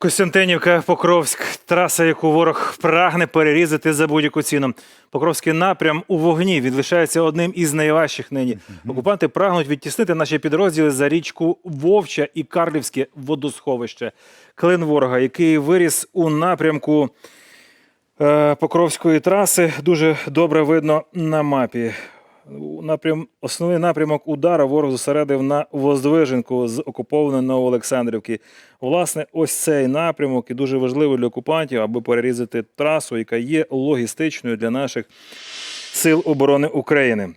Костянтинівка, Покровськ, траса, яку ворог прагне перерізати за будь-яку ціну. Покровський напрям у вогні він лишається одним із найважчих нині. Окупанти прагнуть відтіснити наші підрозділи за річку Вовча і Карлівське водосховище. Клин ворога, який виріс у напрямку е, Покровської траси, дуже добре видно на мапі. Напрям, основний напрямок удару ворог зосередив на Воздвиженку з окупованої Новоолександрівки. Власне, ось цей напрямок і дуже важливий для окупантів, аби перерізати трасу, яка є логістичною для наших сил оборони України.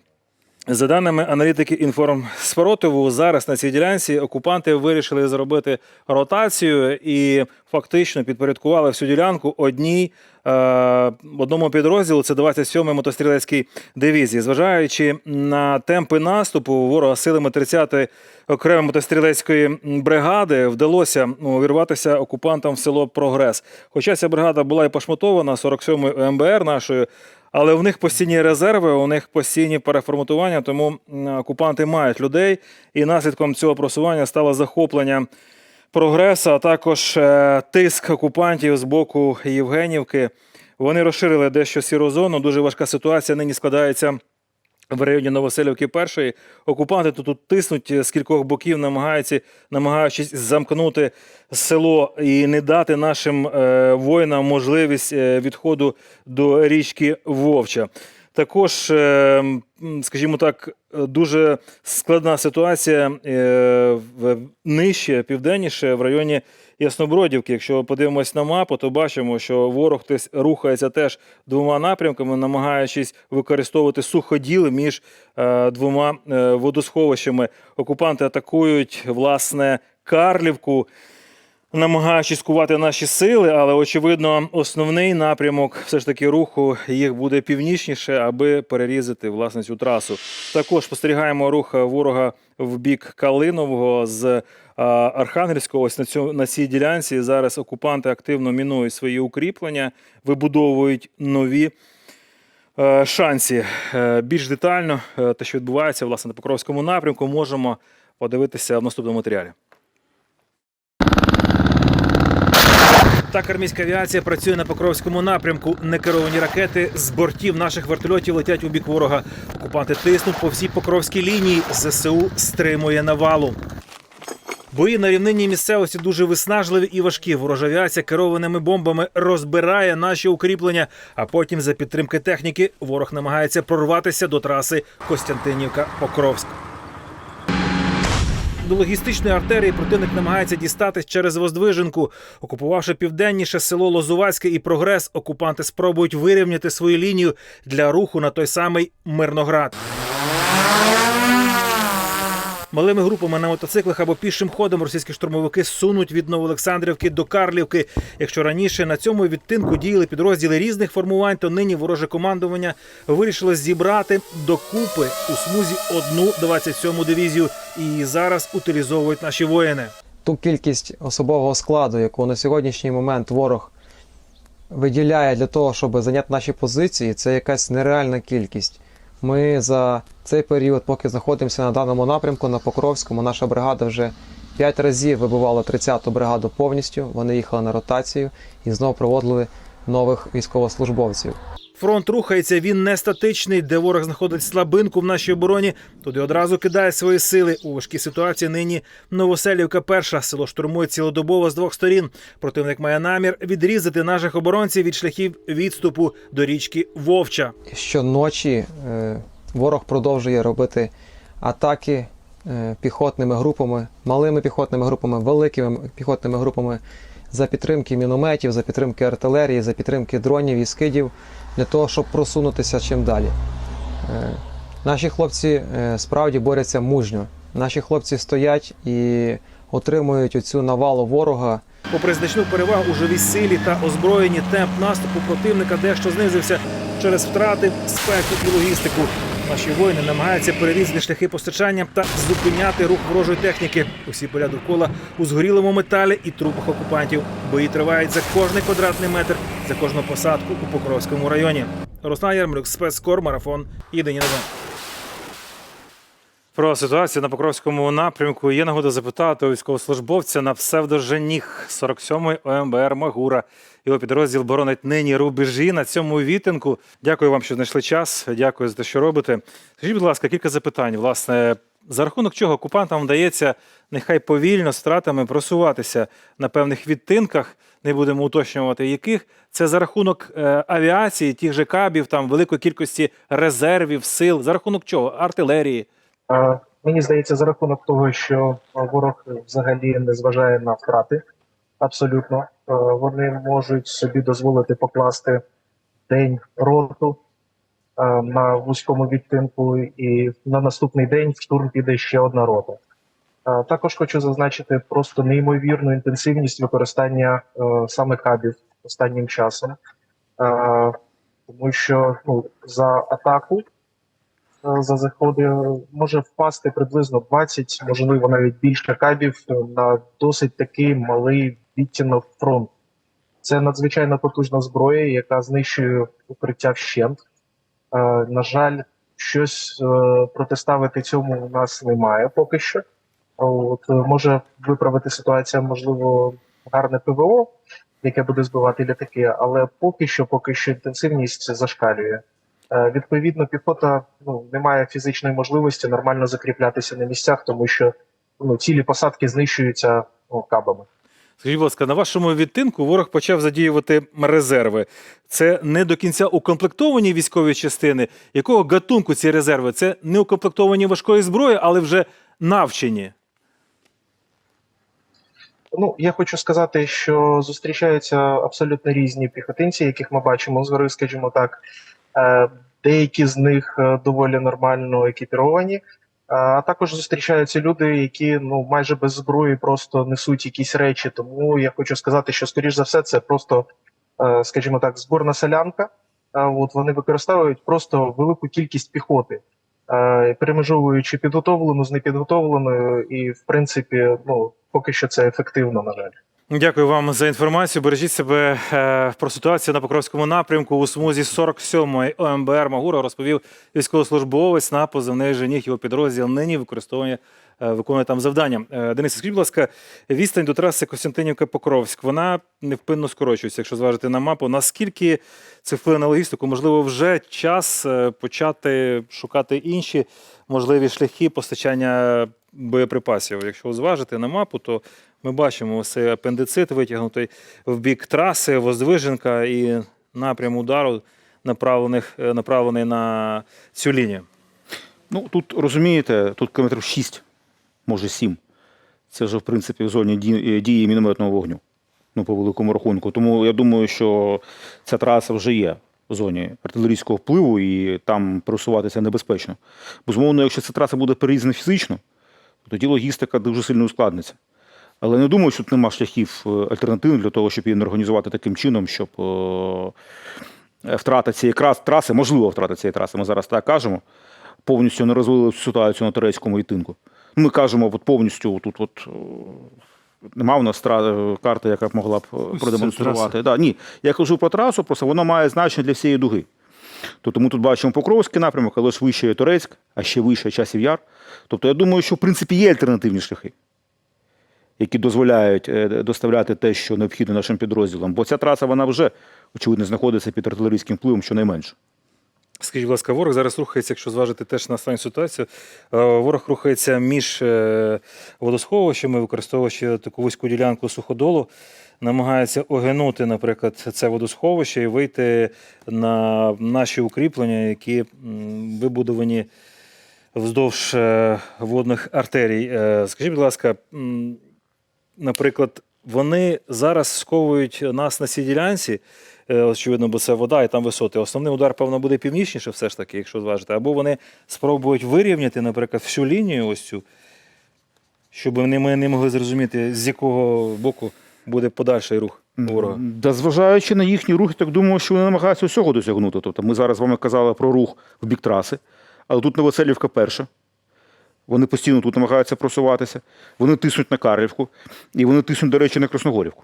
За даними аналітики інформспротиву, зараз на цій ділянці окупанти вирішили зробити ротацію і фактично підпорядкували всю ділянку одній е, одному підрозділу. Це 27-й мотострілецькій дивізії. Зважаючи на темпи наступу ворога силами 30-ї окремої мотострілецької бригади, вдалося увірватися окупантам в село Прогрес. Хоча ця бригада була і пошматована 47-ю МБР нашою. Але в них постійні резерви, у них постійні переформатування, тому окупанти мають людей. І наслідком цього просування стало захоплення прогресу, а також е, тиск окупантів з боку Євгенівки. Вони розширили дещо сіру зону. Дуже важка ситуація нині складається. В районі Новоселівки першої окупанти тут, тиснуть з кількох боків, намагаються, намагаючись замкнути село і не дати нашим е, воїнам можливість е, відходу до річки Вовча. Також, е, скажімо так, дуже складна ситуація е, в нижче, південніше, в районі Яснобродівки. Якщо подивимось на мапу, то бачимо, що ворог рухається теж двома напрямками, намагаючись використовувати суходіл між е, двома водосховищами. Окупанти атакують власне Карлівку намагаючись кувати наші сили, але очевидно, основний напрямок все ж таки руху їх буде північніше, аби перерізати власне цю трасу. Також спостерігаємо рух ворога в бік Калинового з Архангельського. Ось на цю на цій ділянці зараз окупанти активно мінують свої укріплення, вибудовують нові. е, Шансі Е, більш детально е, те, що відбувається власне на Покровському напрямку, можемо подивитися в наступному матеріалі. Так, армійська авіація працює на Покровському напрямку. Некеровані ракети з бортів наших вертольотів летять у бік ворога. Окупанти тиснуть по всій Покровській лінії. ЗСУ стримує навалу. Бої на рівнині місцевості дуже виснажливі і важкі. Ворожа авіація керованими бомбами розбирає наші укріплення. А потім, за підтримки техніки, ворог намагається прорватися до траси Костянтинівка-Покровськ. До логістичної артерії противник намагається дістатись через Воздвиженку. Окупувавши південніше село Лозувацьке і Прогрес, окупанти спробують вирівняти свою лінію для руху на той самий Мирноград. Малими групами на мотоциклах або пішим ходом російські штурмовики сунуть від Новоолександрівки до Карлівки. Якщо раніше на цьому відтинку діяли підрозділи різних формувань, то нині вороже командування вирішило зібрати докупи у смузі одну 27-му дивізію і її зараз утилізовують наші воїни. ту кількість особового складу, яку на сьогоднішній момент ворог виділяє для того, щоб зайняти наші позиції, це якась нереальна кількість. Ми за цей період, поки знаходимося на даному напрямку, на Покровському, наша бригада вже 5 разів вибивала 30-ту бригаду повністю. Вони їхали на ротацію і знову проводили нових військовослужбовців. Фронт рухається, він не статичний, де ворог знаходить слабинку в нашій обороні. Туди одразу кидає свої сили. У важкій ситуації нині Новоселівка перша. Село штурмує цілодобово з двох сторін. Противник має намір відрізати наших оборонців від шляхів відступу до річки Вовча. Щоночі е, ворог продовжує робити атаки е, піхотними групами, малими піхотними групами, великими піхотними групами за підтримки мінометів, за підтримки артилерії, за підтримки дронів і скидів для того, щоб просунутися чим далі. Е, Наші хлопці е, справді борються мужньо. Наші хлопці стоять і отримують оцю навалу ворога. Попри значну перевагу у живій силі та озброєнні, темп наступу противника дещо знизився через втрати, спеку і логістику. Наші воїни намагаються перерізати шляхи постачання та зупиняти рух ворожої техніки. Усі поля довкола у згорілому металі і трупах окупантів. Бої тривають за кожний квадратний метр, за кожну посадку у Покровському районі. Руслан Ярмолюк, спецкор, марафон. Єдині новини. Про ситуацію на Покровському напрямку є нагода запитати у військовослужбовця на псевдоженіх 47-ї ОМБР Магура. Його підрозділ боронить нині рубежі на цьому вітинку. Дякую вам, що знайшли час. Дякую за те, що робите. Скажіть, будь ласка, кілька запитань. Власне, за рахунок чого окупантам вдається нехай повільно з втратами просуватися на певних відтинках, не будемо уточнювати яких. Це за рахунок е, авіації, тих же кабів, там великої кількості резервів, сил. За рахунок чого? Артилерії. Мені здається, за рахунок того, що ворог взагалі не зважає на втрати, абсолютно вони можуть собі дозволити покласти день роту на вузькому відтинку, і на наступний день в штурм піде ще одна рота. Також хочу зазначити просто неймовірну інтенсивність використання саме кабів останнім часом, тому що ну, за атаку за заходи може впасти приблизно 20, можливо, навіть більше кабів е, на досить такий малий відтінок фронту. Це надзвичайно потужна зброя, яка знищує укриття вщент. Е, на жаль, щось е, протиставити цьому у нас немає поки що. От е, може виправити ситуацію, можливо, гарне ПВО, яке буде збивати літаки, але поки що, поки що інтенсивність зашкалює. Е, Відповідно, піхота ну, не має фізичної можливості нормально закріплятися на місцях, тому що ну, цілі посадки знищуються ну, кабами. Скажіть, будь ласка, на вашому відтинку ворог почав задіювати резерви. Це не до кінця укомплектовані військові частини. Якого гатунку ці резерви? Це не укомплектовані важкої зброї, але вже навчені. Ну, я хочу сказати, що зустрічаються абсолютно різні піхотинці, яких ми бачимо згори, скажімо так. Е, Деякі з них е, доволі нормально екіпіровані, е, а також зустрічаються люди, які ну майже без зброї просто несуть якісь речі. Тому я хочу сказати, що скоріш за все це просто, скажімо так, зборна селянка. От вони використовують просто велику кількість піхоти, перемежовуючи підготовлену з непідготовленою, і в принципі, ну поки що це ефективно, на жаль. Дякую вам за інформацію. Бережіть себе е, про ситуацію на Покровському напрямку у смузі 47-ї ОМБР Магура розповів військовослужбовець на позивний жених його підрозділ. Нині використовує е, виконує там завдання. Е, Денис, скажіть, будь ласка, відстань до траси Костянтинівка Покровськ. Вона невпинно скорочується, якщо зважити на мапу. Наскільки це впливає на логістику? Можливо, вже час почати шукати інші можливі шляхи постачання боєприпасів. Якщо зважити на мапу, то ми бачимо ось цей апендицит витягнутий в бік траси, Воздвиженка і напрям удару направлених, е, направлений на цю лінію. Ну, тут розумієте, тут кілометрів 6, може 7. Це вже, в принципі, в зоні е, дії мінометного вогню. Ну, по великому рахунку. Тому я думаю, що ця траса вже є в зоні артилерійського впливу і там пересуватися небезпечно. Безумовно, якщо ця траса буде перерізана фізично, тоді логістика дуже сильно ускладниться. Але не думаю, що тут нема шляхів е, альтернативних для того, щоб її не організувати таким чином, щоб е, втрата цієї траси, можливо, втрата цієї траси, ми зараз так кажемо, повністю не розвили цю ситуацію на турецькому відтинку. Ми кажемо, от повністю тут от. е, Нема у нас карти, яка б могла б е, продемонструвати. Да, ні, я кажу про трасу, просто воно має значення для всієї дуги. Тобто ми тут бачимо Покровський напрямок, але ж вище є Турецьк, а ще вище часів яр. Тобто я думаю, що в принципі є альтернативні шляхи, які дозволяють е, доставляти те, що необхідно нашим підрозділам. Бо ця траса вона вже, очевидно, знаходиться під артилерійським впливом, щонайменше. Скажіть, будь ласка, ворог зараз рухається, якщо зважити теж на останню ситуацію. е, Ворог рухається між е, водосховищами, використовуючи таку вузьку ділянку суходолу, намагається огинути, наприклад, це водосховище і вийти на наші укріплення, які вибудовані вздовж е, водних артерій. Е, Скажіть, будь ласка, наприклад, вони зараз сковують нас на цій ділянці. е, Очевидно, бо це вода і там висоти. Основний удар, певно, буде північніше, все ж таки, якщо зважити. Або вони спробують вирівняти, наприклад, всю лінію ось цю, щоб ми не могли зрозуміти, з якого боку буде подальший рух ворога. Да, зважаючи на їхній рух, я так думаю, що вони намагаються усього досягнути. Тобто ми зараз з вами казали про рух в бік траси, але тут Новоселівка перша. Вони постійно тут намагаються просуватися, вони тиснуть на Карлівку, і вони тиснуть, до речі, на Красногорівку.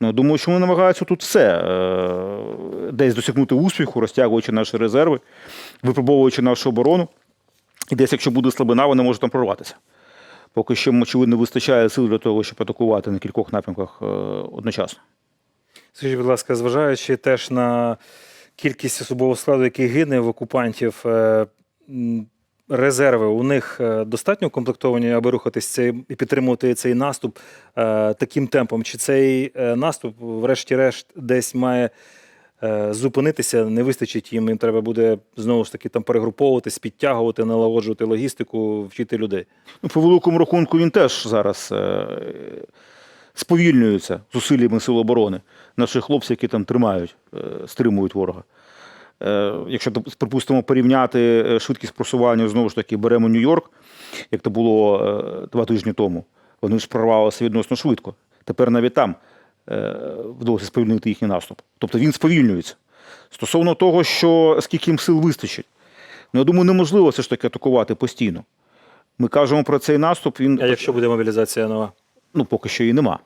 Ну, думаю, що вони намагаються тут все е, десь досягнути успіху, розтягуючи наші резерви, випробовуючи нашу оборону. І десь, якщо буде слабина, вона може там прорватися. Поки що, очевидно, вистачає сил для того, щоб атакувати на кількох напрямках е, одночасно. Скажіть, будь ласка, зважаючи теж на кількість особового складу, який гине в окупантів, е, резерви у них е, достатньо укомплектовані, аби рухатись і підтримувати цей наступ таким темпом? Чи цей наступ, врешті-решт, десь має зупинитися, не вистачить їм, їм треба буде знову ж таки там перегруповуватись, підтягувати, налагоджувати логістику, вчити людей? Ну, по великому рахунку він теж зараз е, сповільнюється зусиллями Сил оборони. Наші хлопці, які там тримають, е, стримують ворога. Е, якщо, припустимо, порівняти е, швидкість просування, знову ж таки, беремо Нью-Йорк, як це було е, два тижні тому, вони ж прорвалися відносно швидко. Тепер навіть там е, вдалося сповільнити їхній наступ. Тобто він сповільнюється. Стосовно того, що скільки їм сил вистачить, ну я думаю, неможливо все ж таки атакувати постійно. Ми кажемо про цей наступ, він А якщо буде мобілізація нова? ну, поки що її нема.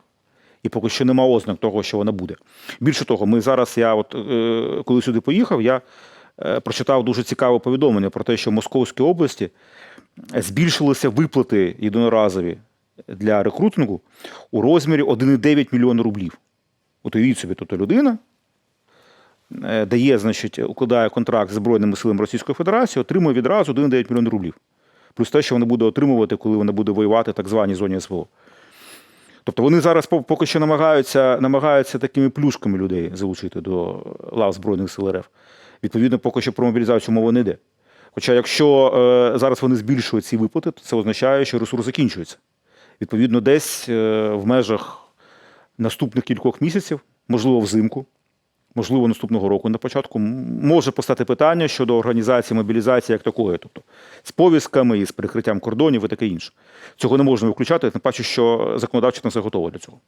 І поки що нема ознак того, що вона буде. Більше того, ми зараз, я от е, коли сюди поїхав, я е, прочитав дуже цікаве повідомлення про те, що в Московській області збільшилися виплати єдиноразові для рекрутингу у розмірі 1,9 мільйона рублів. От уявіть собі, тобто людина е, дає, значить, укладає контракт з Збройними силами Російської Федерації, отримує відразу 1,9 мільйона рублів. Плюс те, що вона буде отримувати, коли вона буде воювати в так званій зоні СВО. Тобто вони зараз поки що намагаються, намагаються такими плюшками людей залучити до лав Збройних сил РФ. Відповідно, поки що про мобілізацію мова не йде. Хоча, якщо е, зараз вони збільшують ці виплати, то це означає, що ресурс закінчується. Відповідно, десь е, в межах наступних кількох місяців, можливо, взимку, можливо, наступного року на початку, може постати питання щодо організації мобілізації як такої, тобто з повістками і з прикриттям кордонів і таке інше. Цього не можна виключати, тим паче, що законодавчо на це готово для цього.